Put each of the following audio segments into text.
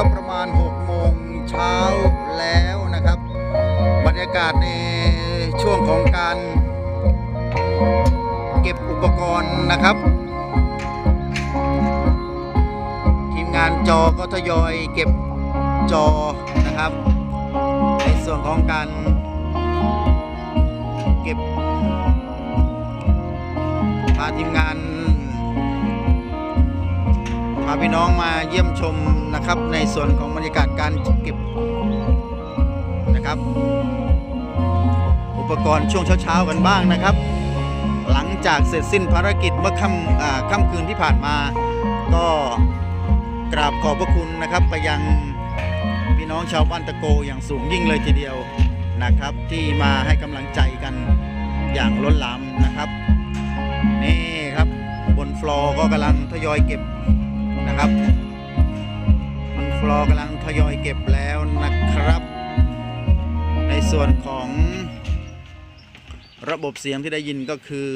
ก็ประมาณ6โมงเช้าแล้วนะครับ บรรยากาศในช่วงของการ เก็บอุปกรณ์นะครับ ทีมงานจอก็ทยอยเก็บจอนะครับ ในส่วนของการเก็บพาทีมงาน พาพี่น้องมาเยี่ยมชมนะครับ ในส่วนของบรรยากาศการเก็บนะครับ อุปกรณ์ช่วงเช้าๆกันบ้างนะครับ หลังจากเสร็จสิ้นภารกิจเมื่อค่ำค่ำคืนที่ผ่านมา ก็กราบขอบพระคุณนะครับไปยังพี่น้องชาวบ้านตะโกอย่างสูงยิ่งเลยทีเดียวนะครับ ที่มาให้กำลังใจกันอย่างล้นหลามนะครับ นี่ครับบนฟลอร์ก็กำลังทยอยเก็บ นะครับบนฟลอร์กำลังทยอยเก็บแล้วนะครับ ในส่วนของระบบเสียงที่ได้ยินก็คือ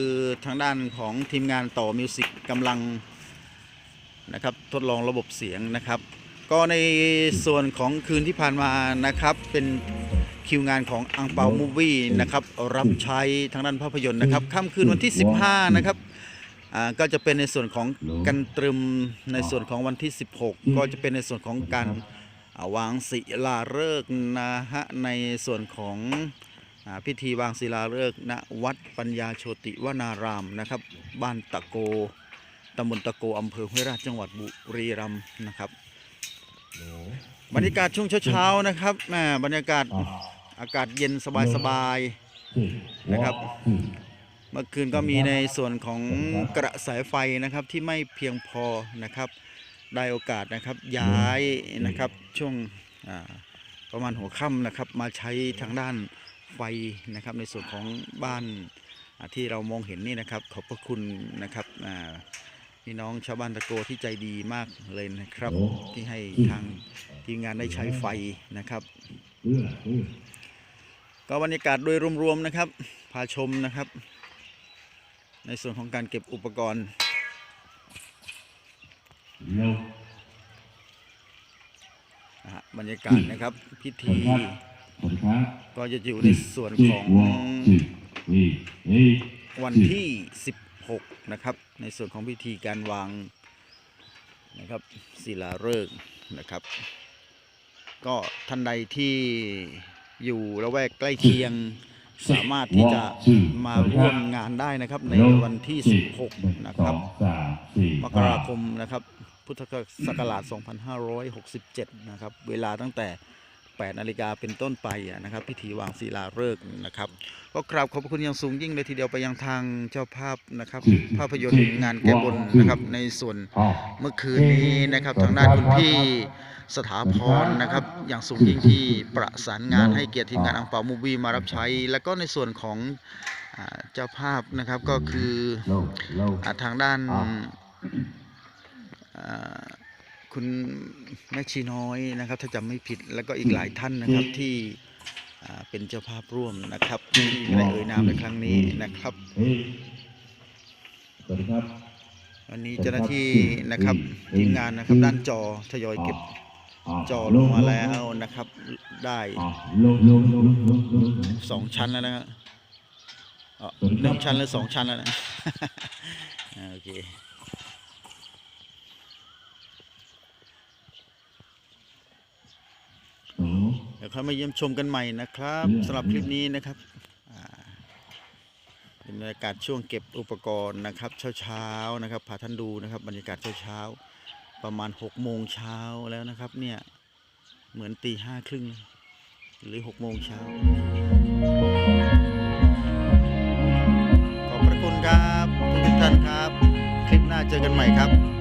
ทางด้านของทีมงานต่อมิวสิกกำลังนะครับทดลองระบบเสียงนะครับ ก็ในส่วนของคืนที่ผ่านมานะครับ เป็นคิวงานของอังเปามูวี่นะครับ รับใช้ทางด้านภาพยนตร์นะครับค่ำคืนวันที่ 15 นะครับ ก็จะเป็นในส่วนของกันตรึมในส่วนของวันที่ 16 ก็จะเป็นในส่วนของการอ่าวางศิลาฤกษ์นะฮะในส่วนของอาพิธีวางศิลาฤกษ์ณวัดปัญญาโชติวนารามนะครับ บ้านตะโกตำบลตะโกอำเภอห้วยราชจังหวัดบุรีรัมย์นะครับบรรยากาศช่วงเช้าๆนะครับแหมบรรยากาศอากาศเย็นสบายๆนะครับ เมื่อคืนก็มีในส่วนของกระแสไฟนะครับที่ไม่เพียงพอนะครับ ได้โอกาสนะครับย้ายนะครับช่วงอ่าประมาณหัวค่ำนะครับ มาใช้ทางด้านไฟนะครับ ในส่วนของบ้านอ่าที่เรามองเห็นนี่นะครับ ขอบพระคุณนะครับอ่าพี่น้องชาวบ้านตะโกที่ใจดีมากเลยนะครับ ที่ให้ทางทีมงานได้ใช้ไฟนะครับก็บรรยากาศโดยรวมๆนะครับ พาชมนะครับ ในส่วนของการเก็บอุปกรณ์นะฮะบรรยากาศนะครับ พิธีก็จะอยู่ในส่วนของวันที่ 16 นะครับ ในส่วนของพิธีการวางนะครับศิลาฤกษ์นะครับ ก็ท่านใดที่อยู่ละแวกใกล้เคียง สามารถที่จะมาร่วมงานได้นะครับในวันที่ 16 นะครับมกราคมนะครับพุทธศักราช 2567 นะครับ เวลาตั้งแต่ 8 นาฬิกาเป็นต้นไปนะครับ พิธีวางศิลาฤกษ์นะครับ ก็กราบขอบคุณอย่างสูงยิ่งเลยทีเดียวไปยังทางเจ้าภาพนะครับ ภาพยนตร์งานแก้บนนะครับในส่วนเมื่อคืนนี้นะครับทางด้านคุณพี่ สถาพรนะครับอย่างสูงยิ่งที่ประสานงานให้เกียรติทีมงานอังเปามูวีมารับใช้ แล้วก็ในส่วนของอ่าเจ้าภาพนะครับก็คืออ่าทางด้านอ่าคุณแม่ชีน้อยนะครับ ถ้าจำไม่ผิดแล้วก็อีกหลายท่านนะครับที่อ่าเป็นเจ้าภาพร่วมนะครับที่ไม่ได้เอ่ยนามในครั้งนี้นะครับสวัสดีครับวันนี้เจ้าหน้าที่นะครับทีมงานนะครับด้านจอทยอยเก็บ จอลงมาแล้วนะครับ ได้ลงลงลงลงลงสองชั้นแล้วนะครับเอ่อหนึ่งชั้นหรือสองชั้นแล้วนะอ่าโอเคโอ้เดี๋ยวค่อยมาเยี่ยมชมกันใหม่นะครับสำหรับคลิปนี้นะครับอ่าเป็นบรรยากาศช่วงเก็บอุปกรณ์นะครับ เช้าๆนะครับพาท่านดูนะครับ บรรยากาศเช้าๆ ประมาณ6กโมงเช้าแล้วนะครับเนี่ย เหมือนตีห้าครึ่งหรือ6กโมงเช้าขอบพระคุณครับทุกท่านครับ คลิปหน้าเจอกันใหม่ครับ